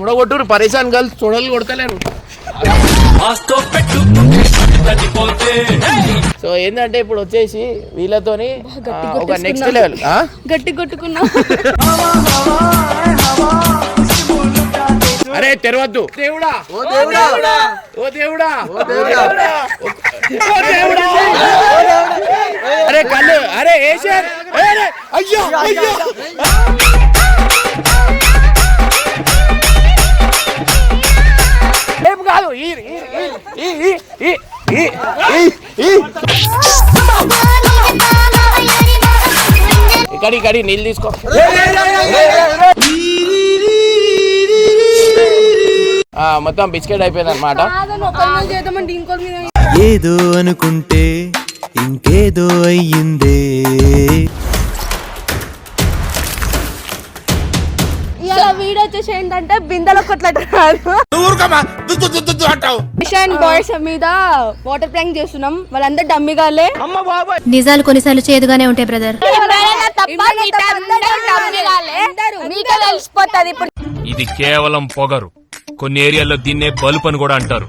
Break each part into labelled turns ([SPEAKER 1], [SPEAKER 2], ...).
[SPEAKER 1] చూడగొట్టురు పరేషాన్ girls చూడలు కొడతలేరు. So ఏంటంటే ఇప్పుడు వచ్చేసి వీళ్ళతోని ఒక నెక్స్ట్ లెవెల్
[SPEAKER 2] గట్టి కొట్టుకున్నా.
[SPEAKER 1] అరే తెరవద్దు. దేవుడా. ఓ దేవుడా. ఓ దేవుడా. ఓ దేవుడా. ఓ దేవుడా. అరే కళ్ళు అరే ఏషర్ అరే అయ్యో. అయ్యో. ఇక్కడి ఇక్కడి నీళ్ళు తీసుకో. ఆ, మొత్తం బిస్కెట్ అయిపోయింది అనమాట
[SPEAKER 3] ఏదో అనుకుంటే ఇంకేదో అయ్యిందే.
[SPEAKER 2] ఇలా వీడియో వచ్చేసి ఏంటంటే బిందెలో బాయ్స్ మీద వాటర్ ప్రాంక్ చేస్తున్నాం. వాళ్ళందరూ డమ్మిగాలే
[SPEAKER 4] నిజాలు కొన్నిసార్లు చేదుగానే ఉంటాయి బ్రదర్.
[SPEAKER 2] మీకే తెలిసిపోతుంది ఇప్పుడు.
[SPEAKER 5] ఇది కేవలం పొగరు. కొన్ని ఏరియాల్లో దీన్నే బలుపు అని కూడా అంటారు.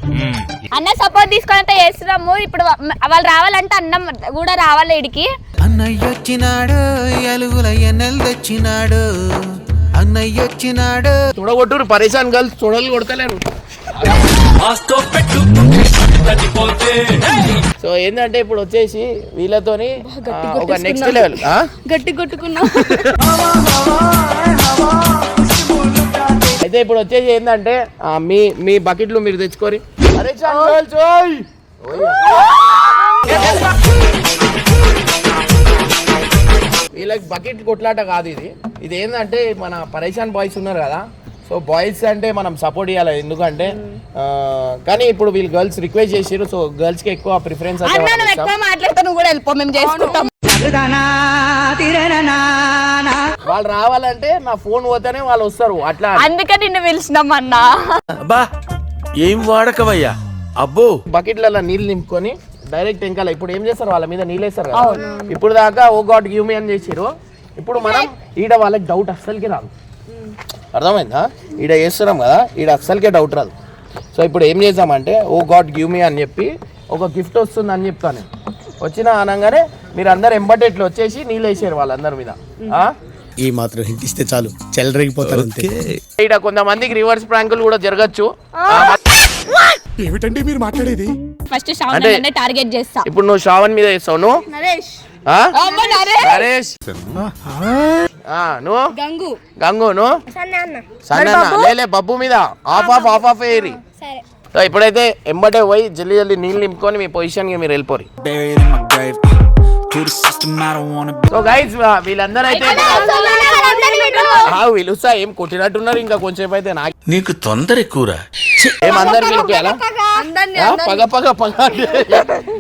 [SPEAKER 6] అన్న సపోర్ట్ తీసుకొని చేస్తున్నాము. ఇప్పుడు వాళ్ళు రావాలంటే అన్నం కూడా రావాలి ఇడికి.
[SPEAKER 3] అన్నయ్య వచ్చినాడు ఎలుగుల ఎన్నెలు తెచ్చినాడు. అన్నయ్య వచ్చినాడు.
[SPEAKER 1] చూడగొట్టురు పరేషాన్ గర్ల్స్ చూడలు కొడతలేరు. సో ఏంటంటే ఇప్పుడు వచ్చేసి వీళ్ళతోని ఒక నెక్స్ట్ లెవెల్
[SPEAKER 2] గట్టి కొట్టుకున్నా.
[SPEAKER 1] అయితే ఇప్పుడు వచ్చేసి ఏంటంటే మీ మీ బకెట్లు మీరు గర్ల్స్ ఓయ్! వీళ్ళకి బకెట్ కొట్లాట కాదు ఇది. ఇది ఏంటంటే మన పరేషాన్ బాయ్స్ ఉన్నారు కదా. సో బాయ్స్ అంటే మనం సపోర్ట్ ఇవ్వాలి ఎందుకంటే కానీ ఇప్పుడు వీళ్ళు గర్ల్స్ రిక్వెస్ట్ చేసారు సో గర్ల్స్కి ఎక్కువ ప్రిఫరెన్స్ వాళ్ళు రావాలంటే నా ఫోన్ పోతేనే వాళ్ళు వస్తారు అట్లా
[SPEAKER 6] అందుకే నిన్ను పిలిచినాం అన్న.
[SPEAKER 7] అబ్బా ఏం వాడకవయ్యా అబ్బో.
[SPEAKER 1] బకెట్లలో నీళ్ళు నింపుకొని డైరెక్ట్ ఇంకా ఇప్పుడు ఏం చేస్తారు? వాళ్ళ మీద నీళ్ళు వేస్తారు కదా ఇప్పుడు దాకా ఓ గాడ్ గివ్ మీ అని చేసిరు ఇప్పుడు మనం ఈడ వాళ్ళకి డౌట్ అస్సలకి రాదు. అర్థమైందా? ఈడ వేస్తున్నాం కదా ఈడ అస్సలకే డౌట్ రాదు. సో ఇప్పుడు ఏం చేద్దామంటే ఓ గాడ్ గివ్ మీ అని చెప్పి ఒక గిఫ్ట్ వస్తుంది అని చెప్తాను. వచ్చిన అనగానే మీరు అందరు ఎంబటెట్లు వచ్చేసి నీళ్ళు వేసారు వాళ్ళందరి మీద. ఆ?
[SPEAKER 8] ఈ మాత్రం హింట్ ఇస్తే చాలు. చెలరేగిపోతారు అంతే.
[SPEAKER 1] ఈడ కొంతమందికి రివర్స్ ప్రాంకులు కూడా జరగచ్చు.
[SPEAKER 8] ఏమిటండి మీరు మాట్లాడేది?
[SPEAKER 6] ఫస్ట్ షాన్
[SPEAKER 1] అంటే-
[SPEAKER 6] అన్నే టార్గెట్ చేస్తా.
[SPEAKER 1] ఇప్పుడు నువ్వు శ్రావణ్ మీద వేస్తావు నువ్వు?
[SPEAKER 2] నరేష్.
[SPEAKER 1] ఆ?
[SPEAKER 6] అమ్మ నరేష్.
[SPEAKER 1] నరేష్! ఆ, నువ్వు?
[SPEAKER 2] గంగు.
[SPEAKER 1] గంగు నువ్వు? సన్న లేలే బబ్బు మీద. ఆఫ్ ఆఫ్ ఆఫ్ ఆఫ్ ఏరి సో ఇప్పుడైతే ఎంబటే పోయి జల్లి జల్లి నీళ్ళు నింపుకొని మీ పొజిషన్కి మీరు వెళ్ళిపోరు.
[SPEAKER 3] Buried in my grave. To the system, I don't wanna be.
[SPEAKER 1] So guys వీళ్ళందరూ అయితే పిలుస్తా ఏం కొట్టినట్టున్నారు ఇంకా కొంచెం అయితే నాకు
[SPEAKER 7] నీకు తొందర ఎక్కువరా?
[SPEAKER 1] ఏం అందరు పిలిపియాలా పగ పగ. పగ.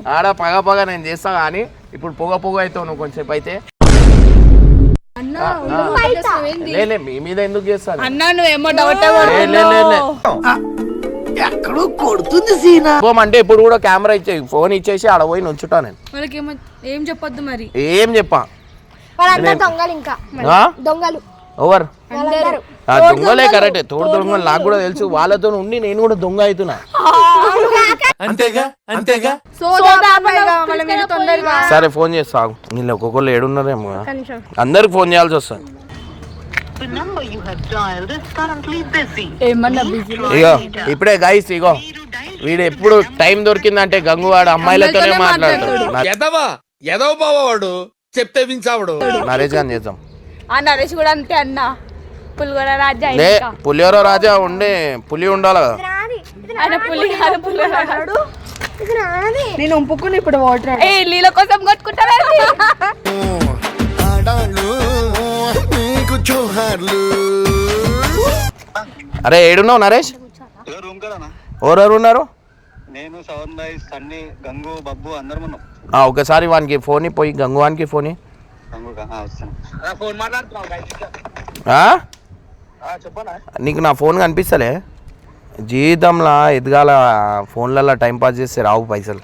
[SPEAKER 1] ఆడ పగ పగ నేను చేస్తా కానీ ఇప్పుడు పొగ పొగ అవుతావు నువ్వు కొంచెం అయితే. లేలే మీ మీద ఎందుకు చేస్తాను?
[SPEAKER 6] అన్న నువ్వేమో డౌట్
[SPEAKER 1] లే, లే, లే, లే. పోమ్ అంటే ఇప్పుడు కూడా కెమెరా ఇచ్చే ఫోన్ ఇచ్చేసి ఆడ పోయి నుంచుటా నేను.
[SPEAKER 2] వాళ్ళకి ఏం చెప్పొద్దు మరి.
[SPEAKER 1] ఏం చెప్పా?
[SPEAKER 2] దొంగలు ఇంకా? దొంగలు.
[SPEAKER 1] ఓవర్.
[SPEAKER 2] అందరూ.
[SPEAKER 1] ఆ దొంగలే కరెక్ట్. తోడు దొంగలు నాకు కూడా తెలుసు. వాళ్ళతో ఉండి నేను కూడా దొంగ అవుతున్నా
[SPEAKER 7] అంతేగా? అంతేగా?
[SPEAKER 1] సరే ఫోన్ చేస్తా. వీళ్ళు ఒక్కొక్కరు ఏడున్నారేమో. అందరికి ఫోన్ చేయాల్సి వస్తుంది. ఇగో ఇప్పుడే గైస్ ఇగో. వీడు ఎప్పుడు టైం దొరికిందంటే గంగువాడు అమ్మాయిలతోనే మాట్లాడతాడు.
[SPEAKER 7] ఎదవా ఎదవ బావాడు చెప్తే వించావుడు
[SPEAKER 1] నరేష్ గాని చేద్దాం.
[SPEAKER 6] ఆ నరేష్ కూడా అంతే అన్న. పులిగొడ రాజా
[SPEAKER 1] లే. పులిహోర రాజా ఉండే పులి ఉండాలి కదా.
[SPEAKER 6] ఆయన పులి
[SPEAKER 2] నేను ఒప్పుకుని ఇప్పుడు వాటర్
[SPEAKER 6] ఏ నీళ్ళ కోసం కొట్టుకుంటారా
[SPEAKER 1] అరే ఏడున్నావు నరేష్? ఎవరెవరు ఉన్నారు?
[SPEAKER 9] నేను సవన్ సన్నీ గంగు బబ్బు అందరం ఉన్నాం.
[SPEAKER 1] ఆ, ఒకసారి వానికి ఫోన్ పోయి గంగువానికి ఫోన్ నీకు నా ఫోన్ కనిపిస్తలే? జీవితంలో ఎదగాల ఫోన్లలో టైం పాస్ చేస్తే రావు పైసలు.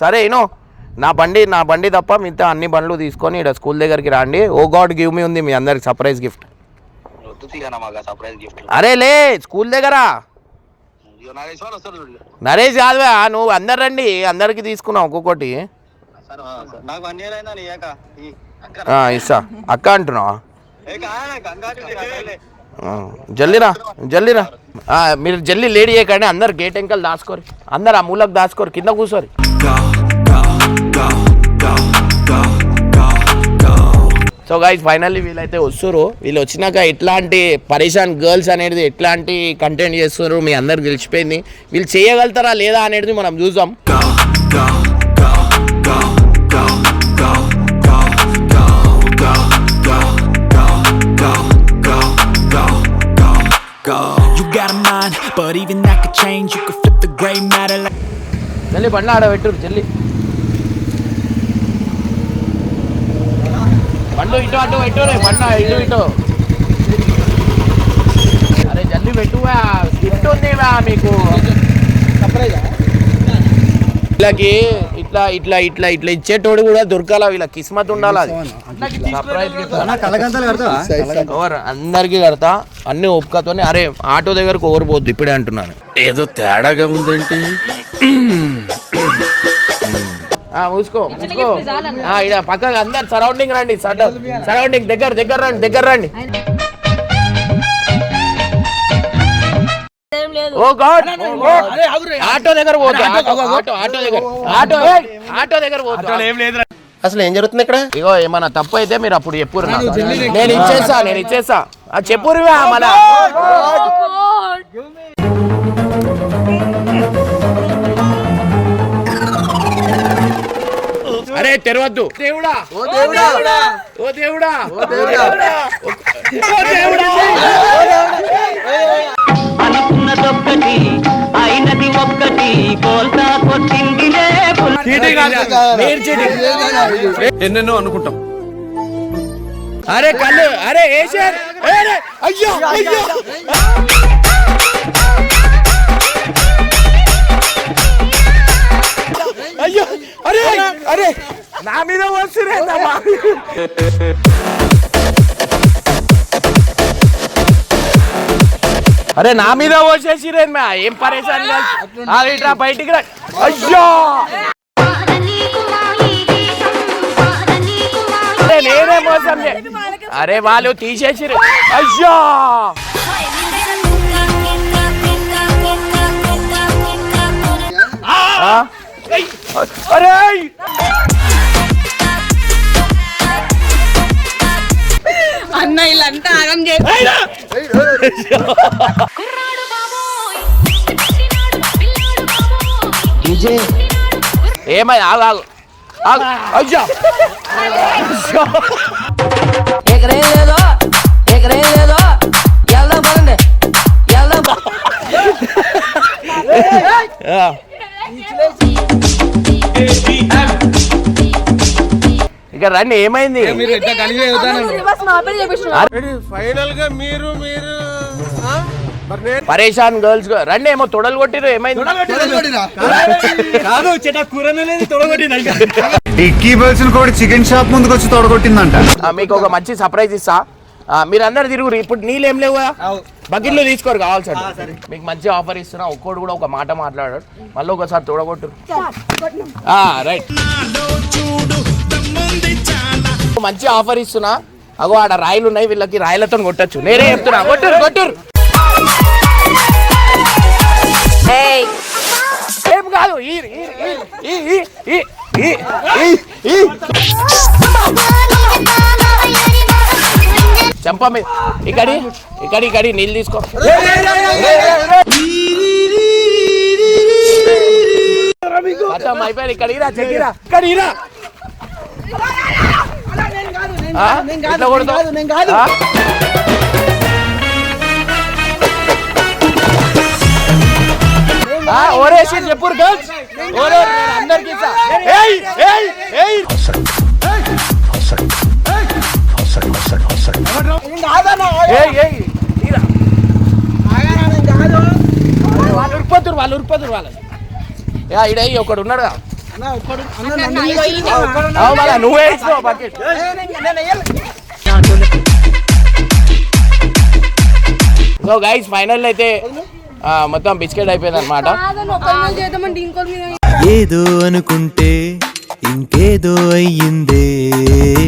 [SPEAKER 1] సరే ఏనో నా బండి నా బండి తప్ప మిగతా అన్ని బండ్లు తీసుకొని ఇక్కడ స్కూల్ దగ్గరికి రండి. ఓ గాడ్ గివ్ మీ ఉంది మీ అందరికి సర్ప్రైజ్ గిఫ్ట్.
[SPEAKER 9] వద్దు తీయనా మాకు సర్ప్రైజ్ గిఫ్ట్.
[SPEAKER 1] అరే లే స్కూల్ దగ్గర. నరేష్ కాదువా నువ్వు అందరు రండి అందరికి తీసుకున్నావు ఒక్కొక్కటి. ఇస్తా అక్క అంటున్నావా? జల్లిరా జల్లిరా. మీరు జల్లి లేడీ కానీ అందరు గేట్ ఎంకలు దాచుకోరు. అందరు ఆ మూలకు దాచుకోరు కింద కూర్చోరు సో గైజ్ ఫైనల్లీ వీళ్ళైతే వస్తురు వీళ్ళు వచ్చినాక ఎట్లాంటి పరిశాన్ గర్ల్స్ అనేది ఎట్లాంటి కంటెంట్ చేస్తున్నారు మీ అందరు గెలిచిపోయింది. వీళ్ళు చేయగలుగుతారా లేదా అనేది మనం చూద్దాం.
[SPEAKER 3] go. You got a mind, but even that could change. You could flip the gray matter like.
[SPEAKER 1] ಜಲ್ಲಿ ಬಣ್ಣ ಆಡ ಬಿಟ್ಟರು ಜಲ್ಲಿ ಬಂಡು ಇಟ್ಟು ಅಡ್ಡು ಇಟ್ಟು ರೀ ಬಣ್ಣ ಇಟ್ಟು ಇಟ್ಟು ಅರೆ ಜಲ್ಲಿ పెట్టువా గిఫ్ట్ ఉందేవా మీకు సర్ప్రైజ్ ఇలాకి ఇట్లా ఇట్లా ఇట్లా ఇట్లా ఇచ్చేటోడు కూడా దొరకాల వీళ్ళ కిస్మత్ ఉండాలి అది. అందరికి కడతా. అన్ని ఒప్పుకతోనే అరే ఆటో దగ్గరకు ఓవర్ పోద్దు? ఇప్పుడే అంటున్నాను.
[SPEAKER 7] ఏదో తేడాగా ఉందేంటి?
[SPEAKER 1] ఆ, మూసుకో మూసుకో. ఆ, ఇడ పక్కన అందరు సరౌండింగ్ రండి. సరౌండింగ్ దగ్గర దగ్గర రండి దగ్గర రండి. ఓ గాడ్. ఆటో దగ్గర పోతు ఆటో ఆటో ఆటో దగ్గర. ఆటో ఏయ్, ఆటో దగ్గర పోతు
[SPEAKER 8] అసలు ఏం జరుగుతుంది ఇక్కడ?
[SPEAKER 1] ఇగో ఏమన్నా తప్పు అయితే మీరు అప్పుడు చెప్పురు. నేను ఇచ్చేసా నేను ఇచ్చేసా ఆ చెప్పురువా మళ్ళా. అరే తెరవద్దు. దేవుడా. ఓ దేవుడా. ఓ దేవుడా. ఓ దేవుడా. ఓ దేవుడా.
[SPEAKER 7] ఎన్నెన్నో అనుకుంటాం.
[SPEAKER 1] అరే కళ్ళు అరే ఏసార్ అరే అయ్యో అయ్యో అయ్యో. అరే అరే. నా మీద వస్తురేందమ్మా అరే నా మీద వచ్చేసిరేన్ మ్యా ఏం పరేషాన్ ఇట్లా బయటికి రా. అయ్యో. అరే వాళ్ళు తీసేసిరు అయ్యో? అరే!
[SPEAKER 2] అన్న ఆగం చేసి
[SPEAKER 1] అయినా! ఏమై ఆగు ఆగు. ఆగు. అయ్యో! ఇక రండి ఏమైంది?
[SPEAKER 7] ఫైనల్గా మీరు మీరు
[SPEAKER 1] పరేషాన్ గర్ల్స్ రండి ఏమో తొడలు కొట్టిరు ఏమైంది?
[SPEAKER 9] కూడా చికెన్ షాప్ ముందుకు వచ్చి తొడగొట్టిందంట
[SPEAKER 1] మీకు ఒక మంచి సర్ప్రైజ్ ఇస్తా. మీరు అందరు తిరుగురు ఇప్పుడు నీళ్ళు ఏం లేవు బకెట్లో తీసుకోరు కావాల్సి మీకు మంచి ఆఫర్ ఇస్తున్నా ఒక్కోడు కూడా ఒక మాట మాట్లాడాడు మళ్ళీ ఒకసారి తోడగొట్టు రైట్ మంచి ఆఫర్ ఇస్తున్నా అగో ఆడ రాయలు ఉన్నాయి వీళ్ళకి రాయలతో కొట్టచ్చు నేనే చెప్తున్నా కొట్టురు కొట్టురు ఏం కాదు ఈ చెంప మీద ఇక్కడి ఇక్కడి ఇక్కడి నీళ్ళు తీసుకో. ఖతం అయిపోయింది. ఇక్కడ ఇరా చెక్కిరా ఇక్కడ ఇరా కొడతావ్? ఓరేసి చెప్పురు గర్ల్స్ ఓరే అందరికి వాళ్ళు ఉరిపోతురు వాళ్ళు ఉరిపోతురు వాళ్ళు యా ఇడ ఒకడు ఉన్నాడు నువ్వే బకెట్. సో గైస్ ఫైనల్ అయితే ఆ, మొత్తం బిస్కెట్ అయిపోయింది అనమాట
[SPEAKER 10] ఏదో అనుకుంటే ఇంకేదో అయ్యిందే.